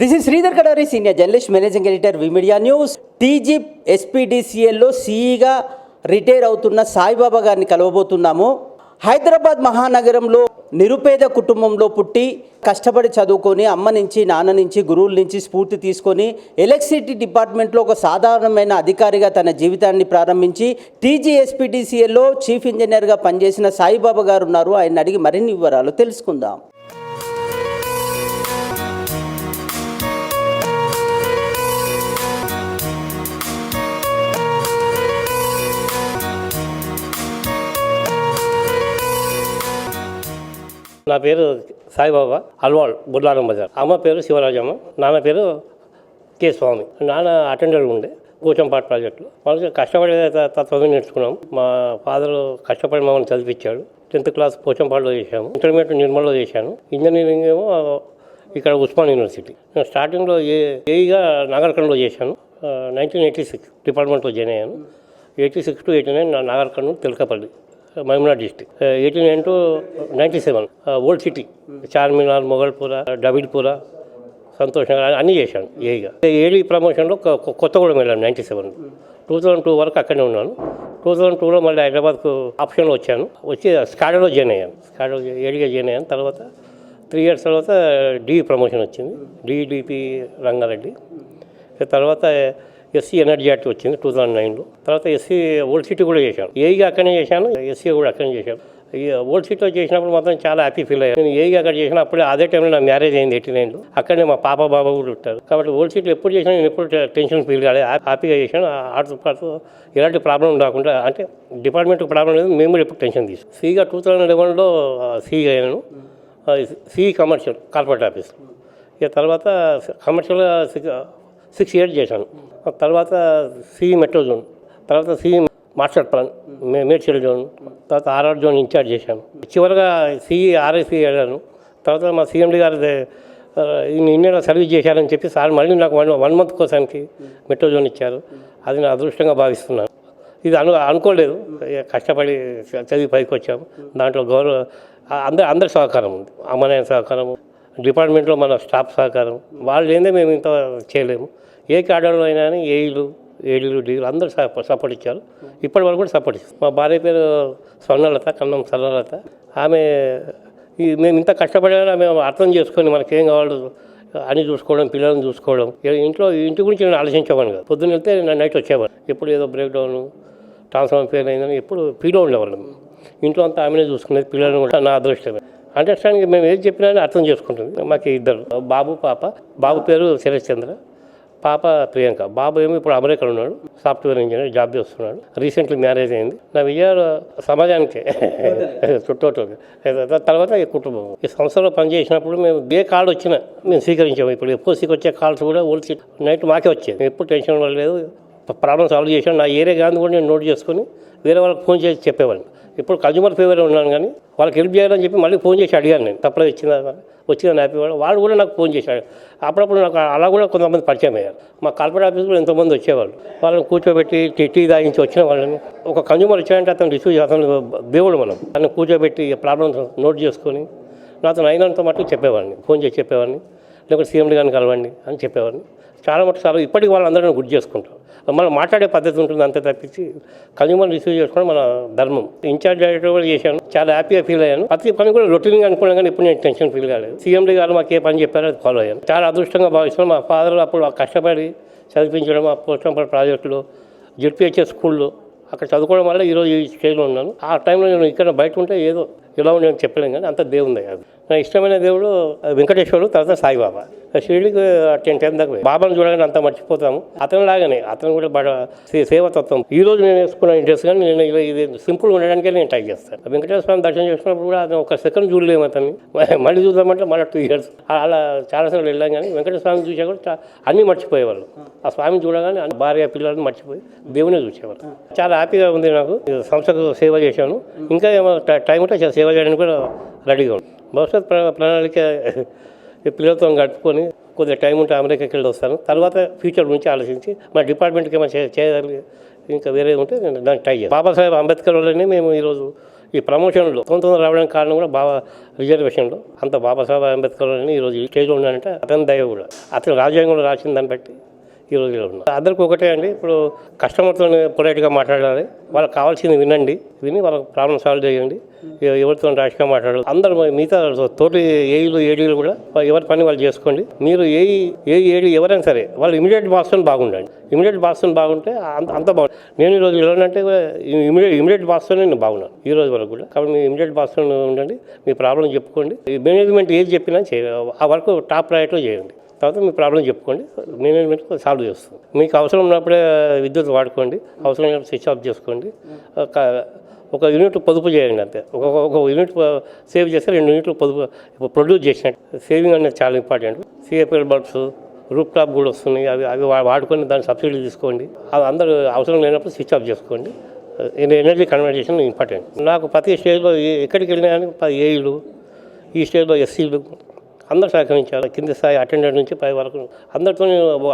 This is Sridhar Kadari senior journalist managing editor V Media news టీజీప్ ఎస్పీడీసీఎల్లో సీఈగా retire అవుతున్న సాయిబాబా గారిని కలవబోతున్నాము. హైదరాబాద్ మహానగరంలో నిరుపేద కుటుంబంలో పుట్టి కష్టపడి చదువుకొని అమ్మ నుంచి నాన్న నుంచి గురువుల నుంచి స్ఫూర్తి తీసుకొని ఎలక్ట్రిసిటీ డిపార్ట్మెంట్లో ఒక సాధారణమైన అధికారిగా తన జీవితాన్ని ప్రారంభించి టీజీఎస్పీటీసీఎల్లో చీఫ్ ఇంజనీర్గా పనిచేసిన సాయిబాబా గారు ఉన్నారు. ఆయన అడిగి మరిన్ని వివరాలు తెలుసుకుందాం. నా పేరు సాయిబాబా అల్వాల్ బుల్లారం బజార్. అమ్మ పేరు శివరాజమ్మ నాన్న పేరు కె స్వామి. నాన్న అటెండర్ ఉండే కూచంపాటి ప్రాజెక్టులో. వాళ్ళకి కష్టపడే త- తత్వమే నేర్చుకున్నాం. మా ఫాదర్ కష్టపడి మమ్మల్ని చదివించాడు టెన్త్ క్లాస్ పోచంపాడులో చేశాము. ఇంటర్మీడియట్ నిర్మల్లో చేశాను. ఇంజనీరింగ్ ఏమో ఇక్కడ ఉస్మాన్ యూనివర్సిటీ. నేను స్టార్టింగ్లో ఏ ఏఈగా నాగర్కర్ణలో చేశాను. నైన్టీన్ ఎయిటీ సిక్స్ డిపార్ట్మెంట్లో జాయిన్ అయ్యాను. Eighty six to eighty nine Nagarkurnool Telkapalli. మహమూనా district eighteen nine to ninety seven old city Charminar Mogalpura Dabeerpura సంతోషంగా అన్నీ చేశాను ఏగా ఏడీ ప్రమోషన్లో కొ- కొత్తగూడెం వెళ్ళాను ninety seven. Two thousand two వరకు అక్కడే ఉన్నాను. టూ థౌజండ్ టూలో మళ్ళీ హైదరాబాద్కు ఆప్షన్లో వచ్చాను. వచ్చి స్కాడలో జాయిన్ అయ్యాను. స్కాడో ఏడిగా జాయిన్ అయ్యాను తర్వాత త్రీ ఇయర్స్ తర్వాత డి ప్రమోషన్ వచ్చింది. డిడిపి రంగారెడ్డి. తర్వాత ఎస్సీ ఎనర్జీ యాక్ట్ వచ్చింది టూ థౌజండ్ నైన్లో. తర్వాత ఎస్సీ ఓల్డ్ సిటీ కూడా చేశాను. ఏఈగా అక్కడనే చేశాను ఎస్సీ కూడా అక్కడనే చేశాను. ఓల్డ్ సిటీలో చేసినప్పుడు మాత్రం చాలా హ్యాపీ ఫీల్ అయ్యాను. నేను ఏఈగా అక్కడ చేసిన అప్పుడే అదే టైంలో నా మ్యారేజ్ అయింది ఎయిటీ నైన్లో. అక్కడనే మా పాప బాబా కూడా ఉంటారు కాబట్టి ఓల్డ్ సిటీలో ఎప్పుడు చేసినా నేను ఎప్పుడు టెన్షన్ ఫీల్ కాలేదు. హ్యాపీగా చేశాను. ఆడుతూ పాటు ఎలాంటి ప్రాబ్లం రాకుండా అంటే డిపార్ట్మెంట్కి ప్రాబ్లం లేదు మేము కూడా ఎప్పుడు టెన్షన్ తీసు సీగా టూ థౌజండ్ లెవెన్లో సీగా అయ్యాను. సి కమర్షియల్ కార్పొరేట్ ఆఫీస్ ఇక తర్వాత కమర్షియల్ సిక్స్ ఇయర్స్ చేశాను. తర్వాత సిఈ మెట్రో జోన్ తర్వాత సిఈ మాస్టర్ ప్లాన్ మే మేడ్చల్ జోన్ తర్వాత ఆర్ఆర్ జోన్ ఇన్ఛార్జ్ చేశాను. చివరిగా సిఈ ఆర్ఎస్సి వెళ్ళాను తర్వాత మా సీఎండి గారు ఇండియాలో సర్వీస్ చేశారని చెప్పి సార్ మళ్ళీ నాకు వన్ వన్ మంత్ కోసానికి మెట్రో జోన్ ఇచ్చారు. అది నేను అదృష్టంగా భావిస్తున్నాను. ఇది అను అనుకోలేదు. కష్టపడి చదివి పైకి వచ్చాము దాంట్లో గౌరవ అందరి అందరి సహకారం ఉంది. అమ్మనాయన సహకారం డిపార్ట్మెంట్లో మన స్టాఫ్ సహకారం వాళ్ళు ఏందే మేము ఇంత చేయలేము. ఏ క్యాడర్లో అయినా కానీ ఏఈలు ఏడీలు డీలు అందరూ సపోర్ట్ ఇచ్చారు. ఇప్పటి వరకు కూడా సపోర్ట్ ఇస్తారు మా భార్య పేరు స్వర్ణలత కన్నం సరళలత. ఆమె ఈ మేము ఇంత కష్టపడేలా మేము అర్థం చేసుకొని మనకేం కావాలో అని చూసుకోవడం పిల్లల్ని చూసుకోవడం. ఇంట్లో ఇంటి గురించి నేను ఆలోచించేవాడిని కదా. పొద్దున్న వెళ్తే నేను నైట్ వచ్చేవాడు ఎప్పుడు ఏదో బ్రేక్ డౌన్ ట్రాన్స్ఫార్మర్ ఫెయిల్ అయిందని ఎప్పుడు ఫీల్ ఉండేవాళ్ళం ఇంట్లో అంతా ఆమెనే చూసుకునేది పిల్లలను కూడా నా అదృష్టమే. అండర్స్టాండింగ్ మేము ఏది చెప్పినా అర్థం చేసుకుంటుంది. మాకు ఇద్దరు. బాబు పాప. బాబు పేరు శరత్ చంద్ర. పాప ప్రియాంక. బాబు ఏమో ఇప్పుడు అమెరికాలో ఉన్నాడు. సాఫ్ట్వేర్ ఇంజనీర్ జాబ్ చేస్తున్నాడు. రీసెంట్లీ మ్యారేజ్ అయింది. నా విజయాలు సమాజానికే. చుట్టూ తర్వాత ఈ కుటుంబం. ఈ సంస్థలో పనిచేసినప్పుడు మేము ఏ కాల్ వచ్చినా మేము స్వీకరించాము. ఇప్పుడు ఎప్పుడు వచ్చే కాల్స్ కూడా ఓల్డ్ నైట్ మాకే వచ్చేది ఎప్పుడు టెన్షన్ లేదు ప్రాబ్లమ్ సాల్వ్ చేసాను నా ఏరియా కాదు కూడా నేను నోట్ చేసుకొని వేరే వాళ్ళకి ఫోన్ చేసి చెప్పేవాడిని. ఇప్పుడు కన్జ్యూమర్ ఫేవర్ ఉన్నాను కానీ వాళ్ళకి హెల్ప్ చేయాలని చెప్పి మళ్ళీ ఫోన్ చేసి అడిగాను నేను. తప్పలేదు ఇచ్చిన వచ్చిన హ్యాపీ వాళ్ళు? వాళ్ళు కూడా నాకు ఫోన్ చేశాడు అప్పుడప్పుడు నాకు అలా కూడా కొంతమంది పరిచయం అయ్యారు. మా కార్పొరేట్ ఆఫీస్ కూడా ఎంతోమంది వచ్చేవాళ్ళు. వాళ్ళని కూర్చోబెట్టి టీ టీ తాగించి వచ్చిన వాళ్ళని. ఒక కన్జ్యూమర్ వచ్చాడంటే అతను రిసీవ్ అతను దేవుడు మనం. అతను కూర్చోబెట్టి ప్రాబ్లమ్స్ నోట్ చేసుకొని నాతో అయినంత మట్టుకు చెప్పేవాడిని. ఫోన్ చేసి చెప్పేవాడిని. లేకపోతే సీఎండి గారిని కలవండి అని చెప్పేవాడిని. చాలా మటుకు చాలా ఇప్పటికి వాళ్ళందరూ గుర్తు చేసుకుంటాం. మనం మాట్లాడే పద్ధతి ఉంటుంది అంతే తప్పించి కన్యూమర్ రిసీవ్ చేసుకోవడం మన ధర్మం. ఇన్ఛార్జ్ డైరెక్టర్ కూడా చేశాను. చాలా హ్యాపీగా ఫీల్ అయ్యాను. ప్రతి పని కూడా రొటీన్గా అనుకున్నాను కానీ ఇప్పుడు నేను టెన్షన్ ఫీల్ కాలేదు. సీఎండీ గారు మాకు ఏ పని చెప్పారో అది ఫాలో అయ్యాను. చాలా అదృష్టంగా భావిస్తున్నాను మా ఫాదర్ అప్పుడు కష్టపడి చదివించడం ఆ పోస్టంపల్ ప్రాజెక్టులు జెడ్పిహెచ్ఎస్ స్కూల్లో అక్కడ చదువుకోవడం వల్ల ఈరోజు ఈ స్టేజ్లో ఉన్నాను. ఆ టైంలో నేను ఇక్కడ బయట ఉంటే ఏదో ఇలా ఉండి నేను చెప్పలేను కానీ అంత దేవుంది అది. నా ఇష్టమైన దేవుడు వెంకటేశ్వరుడు తర్వాత సాయిబాబా. షిరిడికి టెన్ టైం దాకా పోయి. బాబాను చూడగానే అంత మర్చిపోతాము. అతను లాగానే అతను కూడా బాగా సేవతత్వం. ఈ రోజు నేను వేసుకున్న ఇంట్రెస్ట్ కానీ నేను ఇది సింపుల్ ఉండడానికే నేను ట్రై చేస్తాను. వెంకటేశ్వర స్వామి దర్శనం చేసుకున్నప్పుడు కూడా అతను ఒక సెకండ్ చూడలేము అతన్ని. మళ్ళీ చూద్దామంటే మళ్ళీ టూ ఇయర్స్. అలా చాలాసార్లు వెళ్ళాం కానీ వెంకటేశ్వర స్వామిని చూసా కూడా అన్నీ మర్చిపోయేవాళ్ళు. ఆ స్వామిని చూడగానే అన్ని భార్య పిల్లల్ని మర్చిపోయి దేవునే చూసేవాళ్ళు. చాలా హ్యాపీగా ఉంది నాకు. సంస్థకు సేవ చేశాను. ఇంకా ఏమో టైం ఉంటే సేవ చేయడానికి కూడా రెడీగా ఉంది. భవిష్యత్ ప్రణాళిక ఈ పిల్లలతో గడుపుకొని కొద్దిగా టైం ఉంటే అమెరికాకి వెళ్ళి వస్తాను. తర్వాత ఫ్యూచర్ గురించి ఆలోచించి మా డిపార్ట్మెంట్కి ఏమైనా చే- చేయాలి ఇంకా వేరే ఉంటే నేను దానికి ట్రై చేస్తాను. బాబాసాహెబ్ అంబేద్కర్ వల్లనే మేము ఈరోజు ఈ ప్రమోషన్లో తొందర రావడానికి కారణం కూడా బాబా రిజర్వేషన్లో అంత బాబాసాహెబ్ అంబేద్కర్ అని ఈరోజు స్టేజ్లో ఉన్నానంటే అతని దయ కూడా. అతను రాజ్యాంగంలో రాసిన దాన్ని బట్టి ఈ రోజు ఇలా అందరికి ఒకటే అండి ఇప్పుడు కస్టమర్తో పొలైట్గా మాట్లాడాలి. వాళ్ళకి కావాల్సింది వినండి విని వాళ్ళకి ప్రాబ్లం సాల్వ్ చేయండి. ఎవరితో రాష్గా మాట్లాడాలి. అందరూ మిగతా తోటి ఏఈలు ఏడీలు కూడా ఎవరి పని వాళ్ళు చేసుకోండి. మీరు ఏ ఏ ఏడి ఎవరైనా సరే వాళ్ళు ఇమీడియట్ బాస్తో బాగుండండి. ఇమీడియట్ బాస్తో బాగుంటే అంత అంత బాగుంది నేను ఈరోజు ఎలానంటే ఇమీడియట్ ఇమీడియట్ బాస్తోనే నేను బాగున్నాను ఈ రోజు వరకు కూడా. కాబట్టి మీ ఇమీడియట్ బాస్తో ఉండండి మీ ప్రాబ్లం చెప్పుకోండి. మేనేజ్మెంట్ ఏది చెప్పినా చేయ ఆ వర్క్ టాప్ ప్రయారిటీలో చేయండి. తర్వాత మీ ప్రాబ్లం చెప్పుకోండి. మేనేజ్మెంట్ సాల్వ్ చేస్తుంది మీకు అవసరం ఉన్నప్పుడే విద్యుత్ వాడుకోండి. అవసరం లేనప్పుడు స్విచ్ ఆఫ్ చేసుకోండి. ఒక ఒక యూనిట్ పొదుపు చేయండి అంతే. ఒక ఒక యూనిట్ సేవ్ చేస్తే రెండు యూనిట్లు పొదుపు ప్రొడ్యూస్ చేసినట్టు. సేవింగ్ అనేది చాలా important. CFL bulbs roof top కూడా వస్తున్నాయి. అవి అవి వాడుకొని దాని సబ్సిడీ తీసుకోండి. అది అందరూ అవసరం లేనప్పుడు స్విచ్ ఆఫ్ చేసుకోండి. Energy conversation important. నాకు ప్రతి స్టేజ్లో ఎక్కడికి వెళ్ళినా కానీ ప- ఏఈలు ఈ స్టేజ్లో ఎస్సీలు అందరూ సహకరించారు కింది స్థాయి అటెండెంట్ నుంచి పై వరకు. అందరితో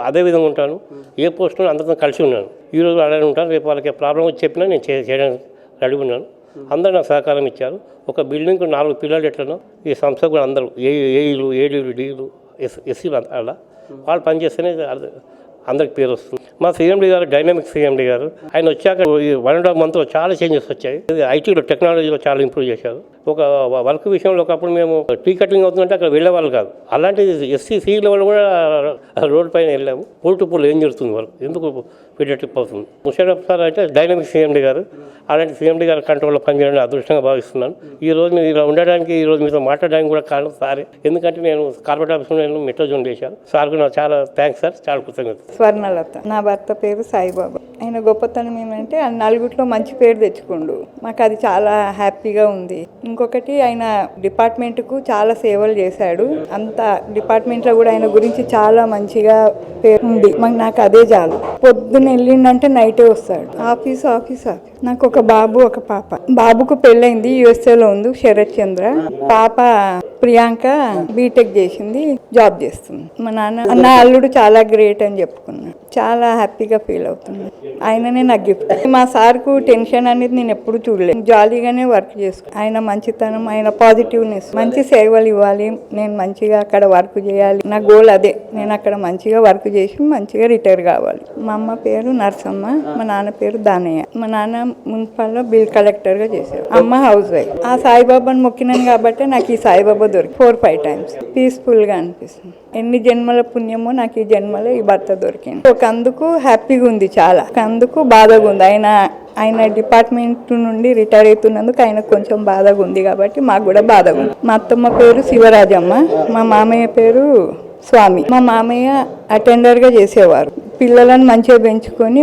అదే విధంగా ఉంటాను. ఏ పోస్టులో అందరితో కలిసి ఉన్నాను. ఈ రోజు అలానే ఉంటాను. రేపు వాళ్ళకి ప్రాబ్లం వచ్చి చెప్పినా నేను చేయడానికి రెడీ ఉన్నాను. అందరూ నాకు సహకారం ఇచ్చారు. ఒక బిల్డింగ్కు నాలుగు పిల్లలు ఎట్లనో ఈ సంస్థ కూడా అందరూ ఏ ఏఈలు ఏడీలు డీలు ఎస్ ఎస్సీలు అలా. వాళ్ళు పనిచేస్తేనే అందరికి పేరు వస్తుంది. మా సీఎండీ గారు డైనామిక్ సీఎండి గారు ఆయన వచ్చాక ఈ వన్ అండ్ హాఫ్ మంత్లో చాలా చేంజెస్ వచ్చాయి. ఇది ఐటీలో టెక్నాలజీలో చాలా ఇంప్రూవ్ చేశారు. ఒక వర్క్ విషయంలో ఒకప్పుడు మేము టీ కటింగ్ అవుతుందంటే అక్కడ వెళ్ళేవాళ్ళు కాదు. అలాంటిది ఎస్సీ సీ లెవెల్ కూడా రోడ్ పైన వెళ్ళాము. పోల్ టు ఏం జరుగుతుంది వర్క్ ఎందుకు పీడియాట్రిక్ అవుతుంది ముషరఫ్ సార్ అయితే డైనమిక్ సీఎండి గారు. అలాంటి సీఎండి గారు కంట్రోల్లో పనిచేయడానికి అదృష్టంగా భావిస్తున్నాను. ఈ రోజు మీరు ఇలా ఉండడానికి ఈ రోజు మీతో మాట్లాడడానికి కూడా కారణం సారే. ఎందుకంటే నేను కార్పొరేట్ ఆఫీస్లో నేను మెట్రో జోన్ చేశాను. సార్కు నాకు చాలా థ్యాంక్స్ సార్. చాలా కృతజ్ఞత స్వర్ణలత. నా భర్త పేరు సాయిబాబా. ఆయన గొప్పతనం ఏమంటే ఆ నలుగురిలో మంచి పేరు తెచ్చుకుండు. మాకు అది చాలా హ్యాపీగా ఉంది. ఇంకొకటి ఆయన డిపార్ట్మెంట్కు చాలా సేవలు చేశాడు. అంత డిపార్ట్మెంట్లో కూడా ఆయన గురించి చాలా మంచిగా పేరు ఉంది. మాకు నాకు అదే చాలు. పొద్దున్న వెళ్ళిండంటే నైటే వస్తాడు. Office office office. నాకు ఒక బాబు ఒక పాప. బాబుకు పెళ్ళైంది యుఎస్ఏలో ఉంది శరత్ చంద్ర. పాప ప్రియాంక బీటెక్ చేసింది జాబ్ చేస్తుంది. మా నాన్న నా అల్లుడు చాలా గ్రేట్ అని చెప్పుకున్నా. చాలా హ్యాపీగా ఫీల్ అవుతున్నాను ఆయననే నాకు గిఫ్ట్ మా సార్కు టెన్షన్ అనేది నేను ఎప్పుడు చూడలేదు. జాలీగానే వర్క్ చేసుకు ఆయన మంచితనం ఆయన పాజిటివ్నెస్ మంచి సేవలు ఇవ్వాలి. నేను మంచిగా అక్కడ వర్క్ చేయాలి. నా గోల్ అదే. నేను అక్కడ మంచిగా వర్క్ చేసి మంచిగా రిటైర్ కావాలి. మా అమ్మ పేరు నర్సమ్మ. మా నాన్న పేరు దానయ్య. మా నాన్న మున్సిపల్లో బిల్ కలెక్టర్గా చేశారు అమ్మ హౌస్ వైఫ్ ఆ సాయిబాబాను మొక్కినాను కాబట్టి నాకు ఈ సాయిబాబా దొరికి ఫోర్ ఫైవ్ టైమ్స్ పీస్ఫుల్గా అనిపిస్తుంది. ఎన్ని జన్మల పుణ్యమో నాకు ఈ జన్మలో ఈ భర్త దొరికింది. ఒక అందుకు హ్యాపీగా ఉంది చాలా. ఒక అందుకు బాధగా ఉంది. ఆయన ఆయన డిపార్ట్మెంట్ నుండి రిటైర్ అవుతున్నందుకు ఆయన కొంచెం బాధగా ఉంది కాబట్టి మాకు కూడా బాధగా ఉంది. మా అత్తమ్మ పేరు శివరాజమ్మ మా మామయ్య పేరు స్వామి. మా మామయ్య అటెండర్గా చేసేవారు. పిల్లలను మంచిగా పెంచుకొని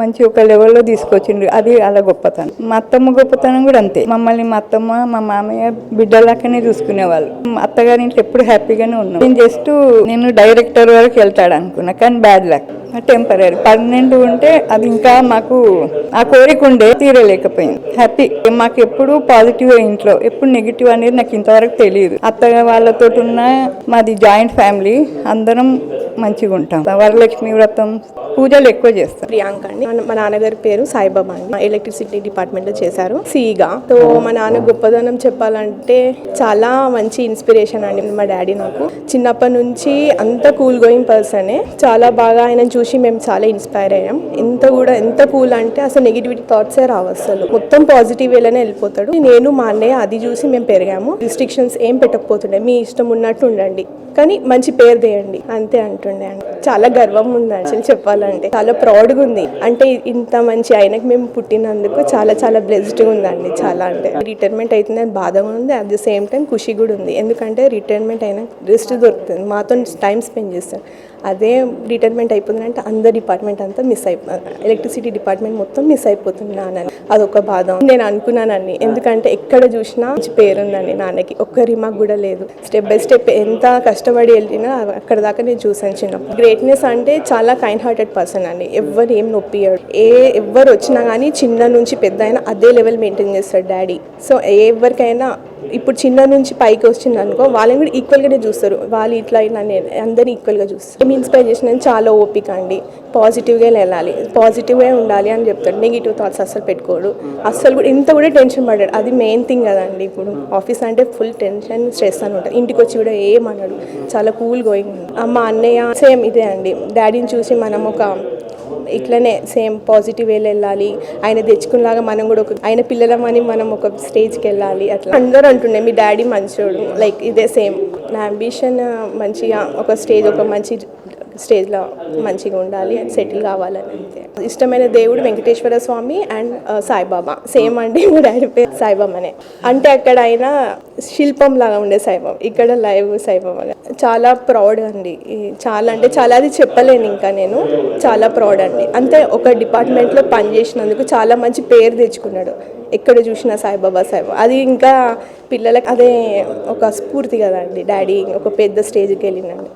మంచి ఒక లెవెల్లో తీసుకొచ్చిండు అది అలా గొప్పతనం. మా అత్తమ్మ గొప్పతనం కూడా అంతే. మమ్మల్ని మా అత్తమ్మ మా మామయ్య బిడ్డలాగానే చూసుకునేవాళ్ళు. మా అత్తగారి ఇంట్లో ఎప్పుడు హ్యాపీగానే ఉన్నాం. నేను జస్ట్ నేను డైరెక్టర్ వరకు వెళ్తాడు అనుకున్నా కానీ బ్యాడ్ లక్ టెంపరీ పర్మనెంట్ ఉంటే అది ఇంకా మాకు ఆ కోరిక ఉండే తీరలేకపోయింది. హ్యాపీ మాకు ఎప్పుడు పాజిటివ్ ఇంట్లో ఎప్పుడు నెగిటివ్ అనేది నాకు ఇంతవరకు తెలియదు. అత్తగా వాళ్ళతో ఉన్న మాది జాయింట్ ఫ్యామిలీ అందరం మంచిగా ఉంటాం వరలక్ష్మి వ్రతం పూజలు ఎక్కువ చేస్తాం ప్రియాంక అండి. మా- నాన్నగారి పేరు సాయిబాబా అండి. ఎలక్ట్రిసిటీ డిపార్ట్మెంట్లో చేశారు. సిగా. సో మా నాన్న గొప్పదనం చెప్పాలంటే చాలా మంచి ఇన్స్పిరేషన్ అండి మా డాడీ నాకు. చిన్నప్పటి నుంచి అంత కూల్ గోయింగ్ పర్సనే చాలా బాగా ఆయన చూసి మేము చాలా ఇన్స్పైర్ అయ్యాం. ఎంత కూడా ఎంత కూల్ అంటే అసలు నెగిటివిటీ థాట్సే రావు అసలు. మొత్తం పాజిటివ్ వేలోనే వెళ్ళిపోతాడు. నేను మా అన్నయ్య అది చూసి మేము పెరిగాము. రిస్ట్రిక్షన్స్ ఏం పెట్టకపోతుండే. మీ ఇష్టం ఉన్నట్టు ఉండండి. కానీ మంచి పేరు తీయండి. అంతే అంటుండే అండి. చాలా గర్వం ఉంది యాక్చువల్లీ చెప్పాలంటే చాలా ప్రౌడ్గా ఉంది. అంటే ఇంత మంచి ఆయనకు మేము పుట్టినందుకు చాలా చాలా బ్లెస్డ్గా ఉందండి. చాలా అంటే రిటైర్మెంట్ అవుతుందని బాధగా ఉంది. అట్ ది సేమ్ టైం ఖుషి కూడా ఉంది. ఎందుకంటే రిటైర్మెంట్ అయినా రెస్ట్ దొరుకుతుంది. మాతో టైం స్పెండ్ చేస్తాను అదే రిటైర్మెంట్ అయిపోతుందంటే అందరు డిపార్ట్మెంట్ అంతా మిస్ అయిపో ఎలక్ట్రిసిటీ డిపార్ట్మెంట్ మొత్తం మిస్ అయిపోతుంది నాన్నని. అదొక బాధ. నేను అనుకున్నానండి ఎందుకంటే ఎక్కడ చూసినా మంచి పేరుందండి నాన్నకి. ఒక్క రిమార్క్ కూడా లేదు. స్టెప్ బై స్టెప్ ఎంత కష్టపడి వెళ్ళినా అక్కడ దాకా నేను చూసాను చిన్నప్పుడు. గ్రేట్నెస్ అంటే చాలా కైండ్ హార్టెడ్ పర్సన్ అండి. ఎవరు ఏం నొప్పియడు ఏ ఎవరు వచ్చినా కానీ చిన్న నుంచి పెద్ద అయినా అదే లెవెల్ మెయింటైన్ చేస్తాడు డాడీ. సో ఎవరికైనా ఇప్పుడు చిన్న నుంచి పైకి వచ్చింది అనుకో వాళ్ళని కూడా ఈక్వల్గానే చూస్తారు. వాళ్ళు ఇట్లా ఇట్లా అందరినీ ఈక్వల్గా చూస్తారు. మీ ఇన్స్పైర్ చేసిన చాలా ఓపిక అండి. పాజిటివ్గా వెళ్ళాలి. పాజిటివ్గా ఉండాలి అని చెప్తాడు. నెగిటివ్ థాట్స్ అస్సలు పెట్టుకోడు. అస్సలు కూడా ఇంత కూడా టెన్షన్ పడ్డాడు అది మెయిన్ థింగ్ కదండి ఇప్పుడు. ఆఫీస్ అంటే ఫుల్ టెన్షన్ స్ట్రెస్ అని ఉంటుంది. ఇంటికి వచ్చి కూడా ఏమన్నాడు చాలా కూల్ గోయింగ్ అమ్మ అన్నయ్య సేమ్ ఇదే అండి. డాడీని చూసి మనం ఒక ఇట్లనే సేమ్ పాజిటివ్ వేలు వెళ్ళాలి. ఆయన తెచ్చుకునేలాగా మనం కూడా ఒక ఆయన పిల్లలమని మనం ఒక స్టేజ్కి వెళ్ళాలి. అట్లా. అందరూ అంటుండే మీ డాడీ మంచోడు. లైక్ ఇదే సేమ్. నా అంబిషన్ మంచిగా ఒక స్టేజ్ ఒక మంచి స్టేజ్లో మంచిగా ఉండాలి సెటిల్ కావాలని అంతే. ఇష్టమైన దేవుడు వెంకటేశ్వర స్వామి అండ్ సాయిబాబా. సేమ్ అండి మా డాడీ పేరు సాయిబాబానే అంటే అక్కడ ఆయన శిల్పం లాగా ఉండే సాయిబాబా. ఇక్కడ లైవ్ సాయిబాబా. చాలా ప్రౌడ్ అండి. చాలా అంటే చాలా అది చెప్పలేను ఇంకా నేను. చాలా ప్రౌడ్ అండి. అంతే ఒక డిపార్ట్మెంట్లో పనిచేసినందుకు చాలా మంచి పేరు తెచ్చుకున్నాడు. ఎక్కడ చూసినా సాయిబాబా సాయిబాబా. అది ఇంకా పిల్లలకి అదే ఒక స్ఫూర్తి కదండి. డాడీ ఒక పెద్ద స్టేజ్కి వెళ్ళినండి